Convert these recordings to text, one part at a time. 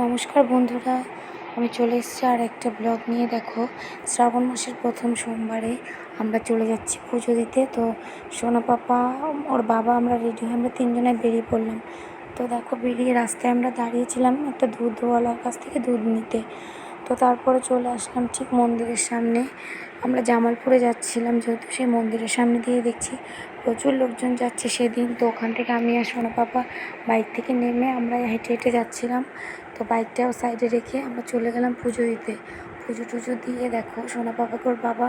নমস্কার বন্ধুরা, আমি চলে এসেছি আর একটা ব্লগ নিয়ে। দেখো, শ্রাবণ মাসের প্রথম সোমবারে আমরা চলে যাচ্ছি পুজো দিতে। তো সোনা পাপা, ওর বাবা আমরা রেডি হয়ে আমরা তিনজনে বেরিয়ে পড়লাম। তো দেখো, বেরিয়ে রাস্তায় আমরা দাঁড়িয়েছিলাম একটা দুধওয়ালার কাছ থেকে দুধ নিতে। তো তারপরে চলে আসলাম ঠিক মন্দিরের সামনে। আমরা জামালপুরে যাচ্ছিলাম, যেহেতু সেই মন্দিরের সামনে দিয়ে দেখছি প্রচুর লোকজন যাচ্ছে সেদিন। তো ওখান থেকে আমি আর সোনা পাপা বাইক থেকে নেমে আমরা হেঁটে হেঁটে যাচ্ছিলাম। তো বাইকটাও সাইডে রেখে আমরা চলে গেলাম পুজো দিতে। পুজো টুজো দিয়ে দেখো সোনা পাপাকে ওর বাবা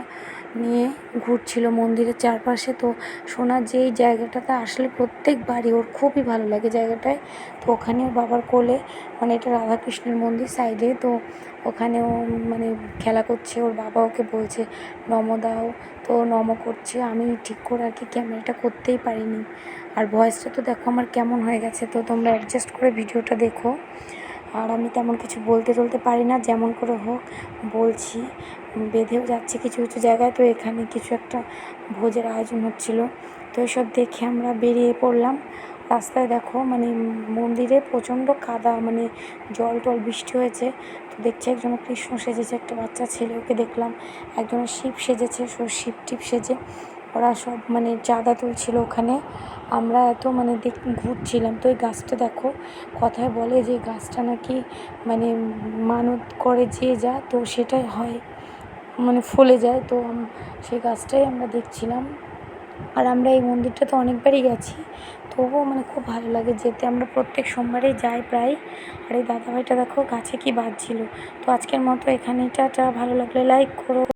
নিয়ে ঘুরছিল মন্দিরের চারপাশে। তো সোনা যেই জায়গাটাতে আসলে প্রত্যেকবারই ওর খুবই ভালো লাগে জায়গাটায়। তো ওখানে ওর বাবার কোলে মানে এটা রাধাকৃষ্ণের মন্দির সাইডে। তো ওখানে ও মানে খেলা করছে, ওর বাবা ওকে বলছে, নম দাও। তো নম করছে। আমি ঠিক করে আর কি ক্যামেরাটা করতেই পারিনি। আর ভয়েসটা তো দেখো আমার কেমন হয়ে গেছে। তো তোমরা অ্যাডজাস্ট করে ভিডিওটা দেখো। আর আমি তেমন কিছু বলতে টলতে পারি না, যেমন করে হোক বলছি। বেঁধেও যাচ্ছে কিছু কিছু জায়গায়। তো এখানে কিছু একটা ভোজের আয়োজন হচ্ছিল। তো এসব দেখে আমরা বেরিয়ে পড়লাম। রাস্তায় দেখো মানে মন্দিরে প্রচণ্ড কাদা মানে জল টল বৃষ্টি হয়েছে। তো দেখছি একজন কৃষ্ণ সেজেছে, একটা বাচ্চা ছেলে ওকে দেখলাম। একজনের শিব সেজেছে শিব টিপ সেজে সব মানে চাঁদা তুলছিল ওখানে। আমরা এত মানে দেখ, ঘুরছিলাম। তো ওই গাছটা দেখো, কথায় বলে যে গাছটা নাকি মানে মানত করে যে যা, তো সেটাই হয় মানে ফলে যায়। তো সেই গাছটাই আমরা দেখছিলাম। আর আমরা এই মন্দিরটা তো অনেকবারই গেছি। তবুও মানে খুব ভালো লাগে যেতে। আমরা প্রত্যেক সোমবারেই যাই প্রায়। আর এই দাদাভাইটা দেখো, গাছে কি বাজছিল। তো আজকের মতো এখানেই, টাটা। ভালো লাগলে লাইক করো।